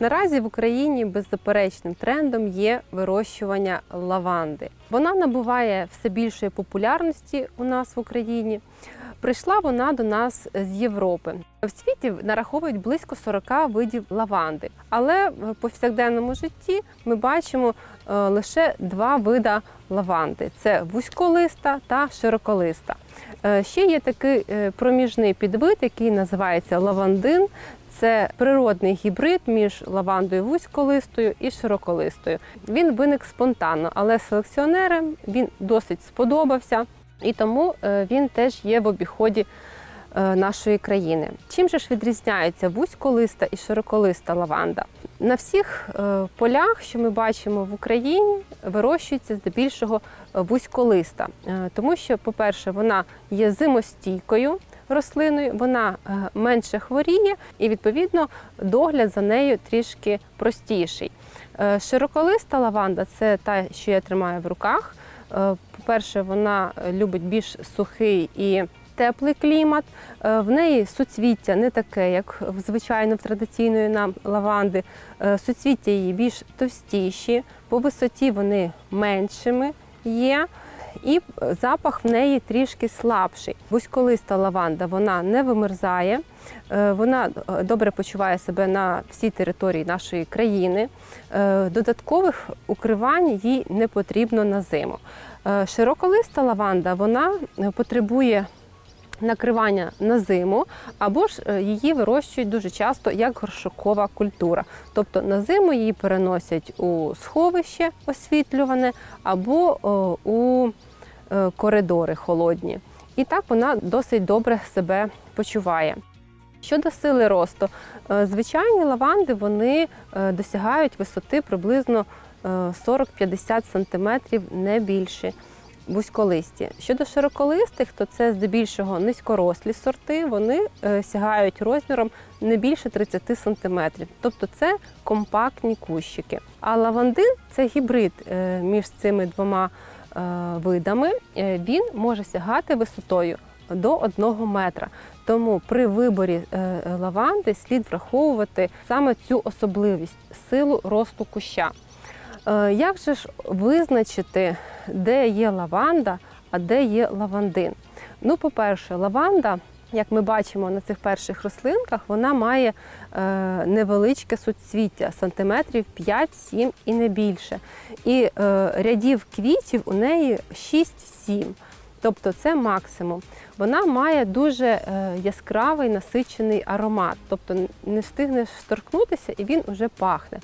Наразі в Україні беззаперечним трендом є вирощування лаванди. Вона набуває все більшої популярності у нас в Україні. Прийшла вона до нас з Європи. В світі нараховують близько 40 видів лаванди, але в повсякденному житті ми бачимо е, лише два вида лаванди: це вузьколиста та широколиста. Е, Ще є такий е, проміжний підвид, який називається лавандин. Це природний гібрид між лавандою вузьколистою і широколистою. Він виник спонтанно, але селекціонерам він досить сподобався, і тому е, він теж є в обіході е, нашої країни. Чим же ж відрізняється вузьколиста і широколиста лаванда? На всіх е, полях, що ми бачимо в Україні, вирощується здебільшого вузьколиста, тому що, по-перше, вона є зимостійкою рослиною, вона е, менше хворіє і відповідно догляд за нею трішки простіший. Е, Широколиста лаванда це та, що я тримаю в руках. Е, По-перше, вона любить більш сухий і теплий клімат. В неї суцвіття не таке, як звичайно в традиційної нам лаванди. Суцвіття її більш товстіші, по висоті вони меншими є. І запах в неї трішки слабший. Вузьколиста лаванда вона не вимерзає, е, вона е, добре почуває себе на всій території нашої країни. Е, Додаткових укривань їй не потрібно на зиму. Е, Широколиста лаванда вона е, потребує накривання на зиму, або ж е, її вирощують дуже часто як горшокова культура. Тобто на зиму її переносять у сховище освітлюване або у е, коридори холодні. І так вона досить добре себе почуває. Щодо сили росту, е, звичайні лаванди вони досягають висоти приблизно е, 40-50 см, не більше вузьколисті. Щодо широколистих, то це здебільшого низькорослі сорти, вони е, сягають розміром не більше 30 см. Тобто це компактні кущики. А лавандин це гібрид е, між цими двома е, видами. Він може сягати висотою до 1 метра. Тому при виборі лаванди слід враховувати саме цю особливість силу росту куща. Як же ж визначити, де є лаванда, а де є лавандин? Ну, по-перше, лаванда, як ми бачимо на цих перших рослинках, вона має е, невеличке суцвіття, сантиметрів 5-7 і не більше. І е, рядів квітів у неї 6-7. Тобто це максимум. Вона має дуже е, яскравий насичений аромат, тобто не встигнеш торкнутися і він вже пахне.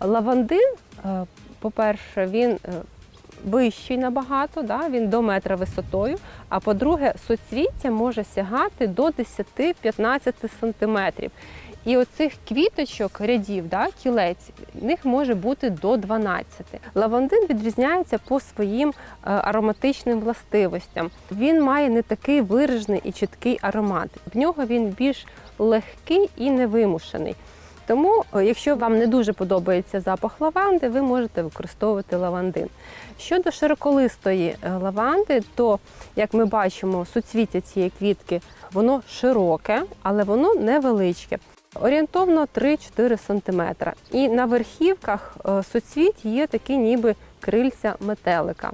Лавандин, по-перше, він вищий набагато, да? він до метра висотою. А по-друге, суцвіття може сягати до 10-15 сантиметрів. І оцих квіточок, рядів, да, кілець, них може бути до 12. Лавандин відрізняється по своїм е, ароматичним властивостям. Він має не такий виражений і чіткий аромат. В нього він більш легкий і невимушений. Тому, е, якщо вам не дуже подобається запах лаванди, ви можете використовувати лавандин. Щодо широколистої е, лаванди, то, як ми бачимо, суцвіття цієї квітки воно широке, але воно невеличке. Орієнтовно 3-4 см. І на верхівках е, суцвіть є такі ніби крильця метелика.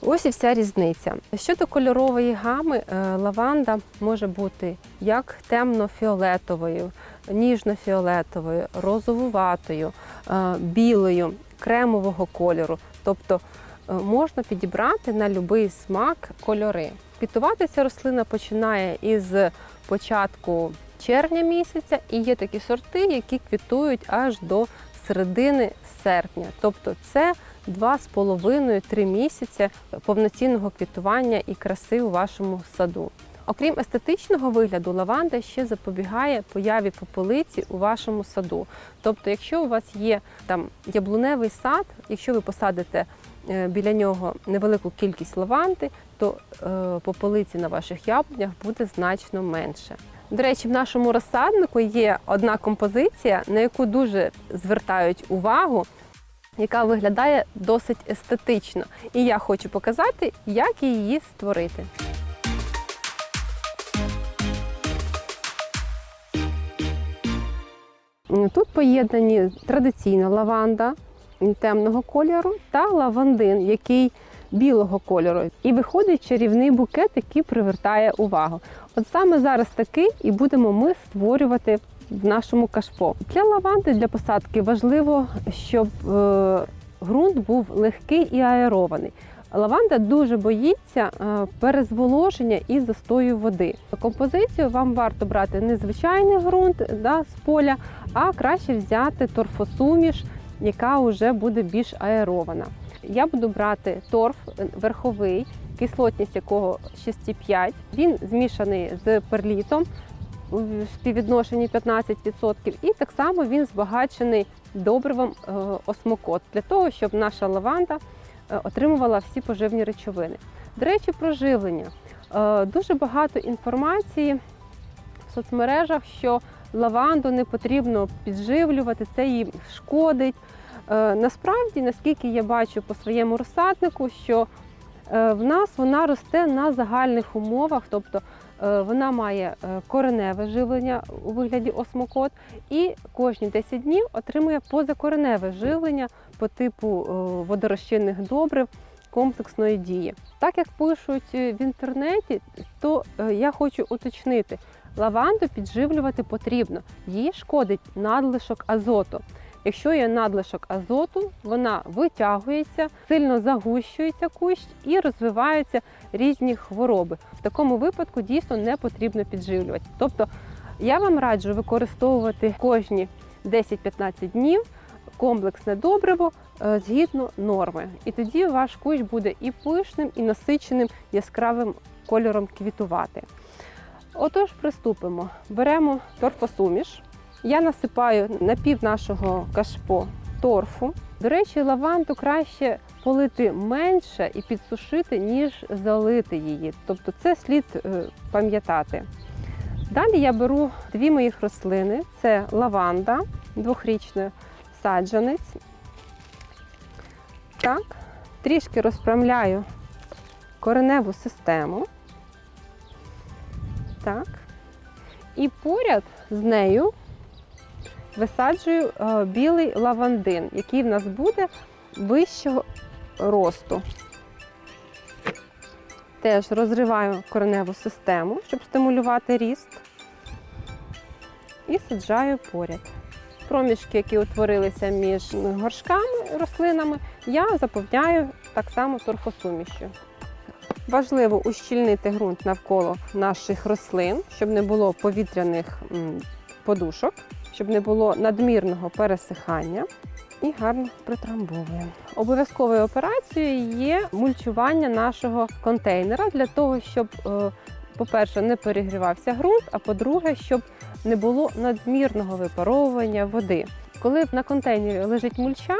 Ось і вся різниця. Щодо кольорової гами, лаванда може бути як темно-фіолетовою, ніжно-фіолетовою, розовуватою, е, білою, кремового кольору. Тобто е, можна підібрати на будь-який смак кольори. Квітувати ця рослина починає із початку червня місяця, і є такі сорти, які квітують аж до середини серпня. Тобто це 2,5-3 місяці повноцінного квітування і краси у вашому саду. Окрім естетичного вигляду, лаванда ще запобігає появі попелиці у вашому саду. Тобто, якщо у вас є там яблуневий сад, якщо ви посадите е, біля нього невелику кількість лаванди, то е, попелиці на ваших яблунях буде значно менше. До речі, в нашому розсаднику є одна композиція, на яку дуже звертають увагу, яка виглядає досить естетично. І я хочу показати, як її створити. Тут поєднані традиційна лаванда темного кольору та лавандин, який білого кольору. І виходить чарівний букет, який привертає увагу. От саме зараз такий і будемо ми створювати в нашому кашпо. Для лаванди для посадки важливо, щоб е, ґрунт був легкий і аерований. Лаванда дуже боїться е, перезволоження і застою води. Композицію вам варто брати не звичайний ґрунт да, з поля, а краще взяти торфосуміш, яка вже буде більш аерована. Я буду брати торф е, верховий, кислотність якого 6,5. Він змішаний з перлітом у співвідношенні 15%, і так само він збагачений добривом е, осмокот для того, щоб наша лаванда отримувала всі поживні речовини. До речі, про живлення. Е, Дуже багато інформації в соцмережах, що лаванду не потрібно підживлювати, це їй шкодить. Е, Насправді, наскільки я бачу по своєму розсаднику, що е, в нас вона росте на загальних умовах, тобто е, вона має е, кореневе живлення у вигляді осмокот, і кожні 10 днів отримує позакореневе живлення по типу е, водорозчинних добрив комплексної дії. Так як пишуть е, в інтернеті, то е, я хочу уточнити, лаванду підживлювати потрібно, їй шкодить надлишок азоту. Якщо є надлишок азоту, вона витягується, сильно загущується кущ і розвиваються різні хвороби. В такому випадку дійсно не потрібно підживлювати. Тобто я вам раджу використовувати кожні 10-15 днів комплексне добриво е, згідно норми. І тоді ваш кущ буде і пишним, і насиченим яскравим кольором квітувати. Отож, приступимо. Беремо торфосуміш. Я насипаю на пів нашого кашпо торфу. До речі, лаванду краще полити менше і підсушити, ніж залити її. Тобто це слід е, пам'ятати. Далі я беру дві моїх рослини: це лаванда, двохрічний саджанець. Так, трішки розпрямляю кореневу систему. Так. І поряд з нею висаджую е, білий лавандин, який в нас буде вищого росту. Теж розриваю кореневу систему, щоб стимулювати ріст. І саджаю поряд. Проміжки, які утворилися між горшками, рослинами, я заповняю так само торфосумішю. Важливо ущільнити ґрунт навколо наших рослин, щоб не було повітряних подушок, щоб не було надмірного пересихання. І гарно притрамбовуємо. Обов'язковою операцією є мульчування нашого контейнера для того, щоб, е, по-перше, не перегрівався ґрунт, а по-друге, щоб не було надмірного випаровування води. Коли на контейнері лежить мульча,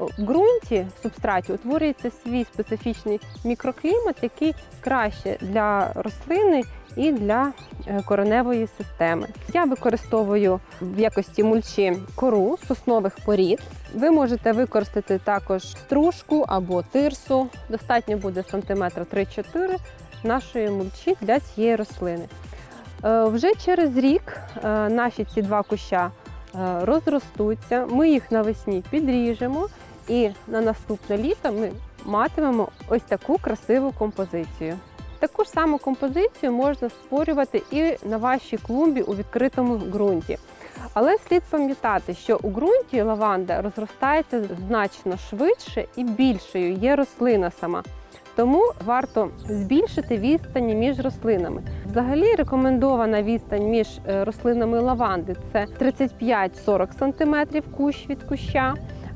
в ґрунті в субстраті утворюється свій специфічний мікроклімат, який краще для рослини і для е, кореневої системи. Я використовую в якості мульчі кору соснових порід. Ви можете використати також стружку або тирсу. Достатньо буде сантиметра 3-4 нашої мульчі для цієї рослини. Е, Вже через рік е, наші ці два куща розростуться, ми їх навесні підріжемо, і на наступне літо ми матимемо ось таку красиву композицію. Таку ж саму композицію можна створювати і на вашій клумбі у відкритому ґрунті. Але слід пам'ятати, що у ґрунті лаванда розростається значно швидше і більшою є рослина сама. Тому варто збільшити відстані між рослинами. Взагалі рекомендована відстань між е, рослинами лаванди це 35-40 см кущ від куща.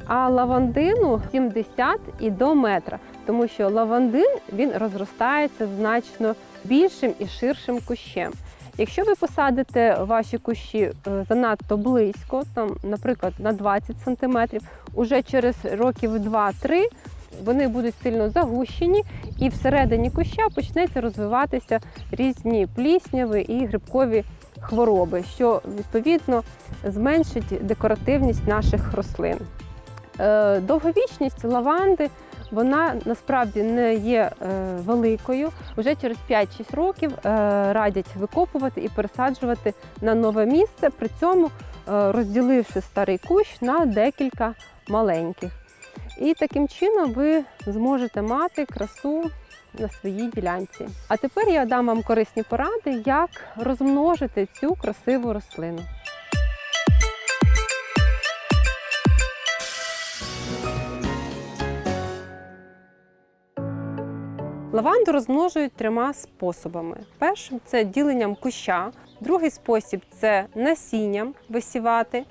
А лавандину 70 і до метра, тому що лавандин він розростається значно більшим і ширшим кущем. Якщо ви посадите ваші кущі е, занадто близько, там, наприклад, на 20 см, уже через років 2-3 вони будуть сильно загущені, і всередині куща почнеться розвиватися різні плісняви і грибкові хвороби, що відповідно зменшить декоративність наших рослин. Е, Довговічність лаванди вона насправді не є е, великою. Вже через 5-6 років е, радять викопувати і пересаджувати на нове місце, при цьому розділивши старий кущ на декілька маленьких. І таким чином ви зможете мати красу на своїй ділянці. А тепер я дам вам корисні поради, як розмножити цю красиву рослину. Лаванду розмножують трьома способами. Першим це діленням куща, другий спосіб це насінням висівати.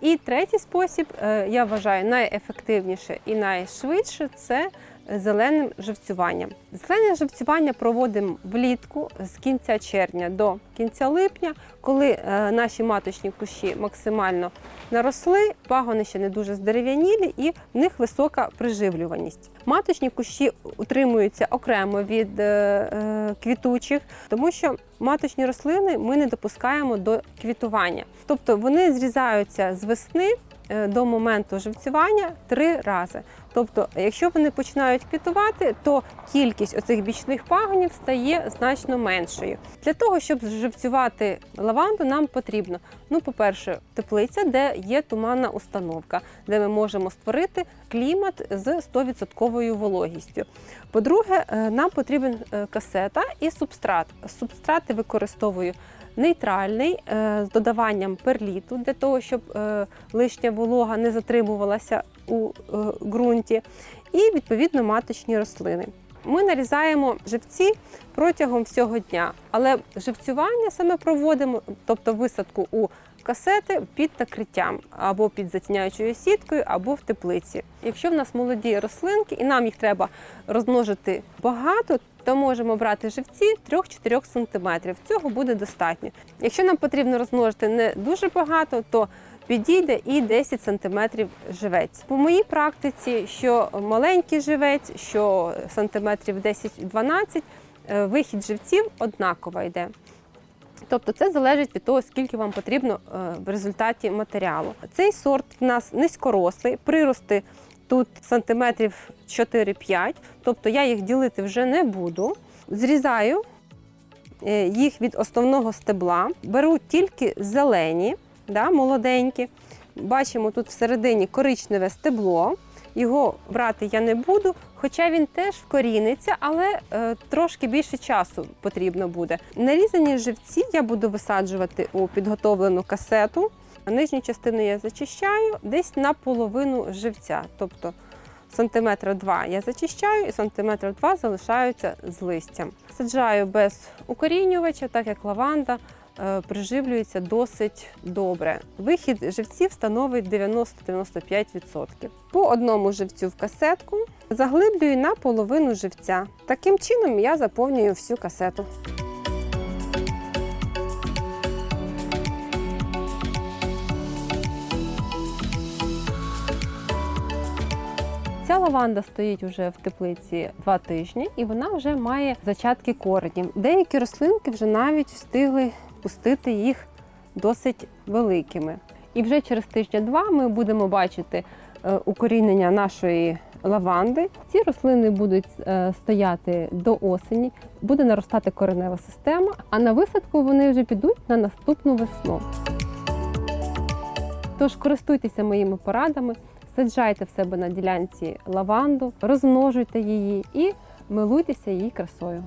І третій спосіб, е, я вважаю, найефективніше і найшвидше це зеленим живцюванням. Зелене живцювання проводимо влітку з кінця червня до кінця липня, коли е, наші маточні кущі максимально наросли, пагони ще не дуже здерев'янілі і в них висока приживлюваність. Маточні кущі утримуються окремо від е, е, квітучих, тому що маточні рослини ми не допускаємо до квітування. Тобто вони зрізаються з весни до моменту живцювання три рази. Тобто, якщо вони починають квітувати, то кількість оцих бічних пагонів стає значно меншою. Для того, щоб живцювати лаванду, нам потрібно, ну, по-перше, теплиця, де є туманна установка, де ми можемо створити клімат з 100% вологістю. По-друге, е, нам потрібен е, касета і субстрат. Субстрати використовую нейтральний е, з додаванням перліту для того, щоб е, лишня волога не затримувалася у е, ґрунті, і відповідно маточні рослини. Ми нарізаємо живці протягом всього дня, але живцювання саме проводимо, тобто висадку у касети під накриттям або під затіняючою сіткою, або в теплиці. Якщо в нас молоді рослинки і нам їх треба розмножити багато, то можемо брати живці 3-4 см. Цього буде достатньо. Якщо нам потрібно розмножити не дуже багато, то підійде і 10 см живець. По моїй практиці, що маленький живець, що сантиметрів 10-12, е, вихід живців однаково йде. Тобто це залежить від того, скільки вам потрібно е, в результаті матеріалу. Цей сорт в нас низькорослий, прирости тут сантиметрів 4-5, тобто я їх ділити вже не буду. Зрізаю е, їх від основного стебла, беру тільки зелені, да, молоденькі. Бачимо тут всередині коричневе стебло. Його брати я не буду, хоча він теж вкоріниться, але е, трошки більше часу потрібно буде. Нарізані живці я буду висаджувати у підготовлену касету. Нижню частину я зачищаю десь на половину живця. Тобто сантиметра два я зачищаю і сантиметра два залишаються з листям. Саджаю без укорінювача, так як лаванда е, приживлюється досить добре. Вихід живців становить 90-95%. По одному живцю в касетку заглиблюю на половину живця. Таким чином я заповнюю всю касету. Лаванда стоїть вже в теплиці два тижні, і вона вже має зачатки коренів. Деякі рослинки вже навіть встигли пустити їх досить великими. І вже через тижня-два ми будемо бачити е, укорінення нашої лаванди. Ці рослини будуть е, стояти до осені, буде наростати коренева система, а на висадку вони вже підуть на наступну весну. Тож користуйтеся моїми порадами, саджайте в себе на ділянці лаванду, розмножуйте її і милуйтеся її красою.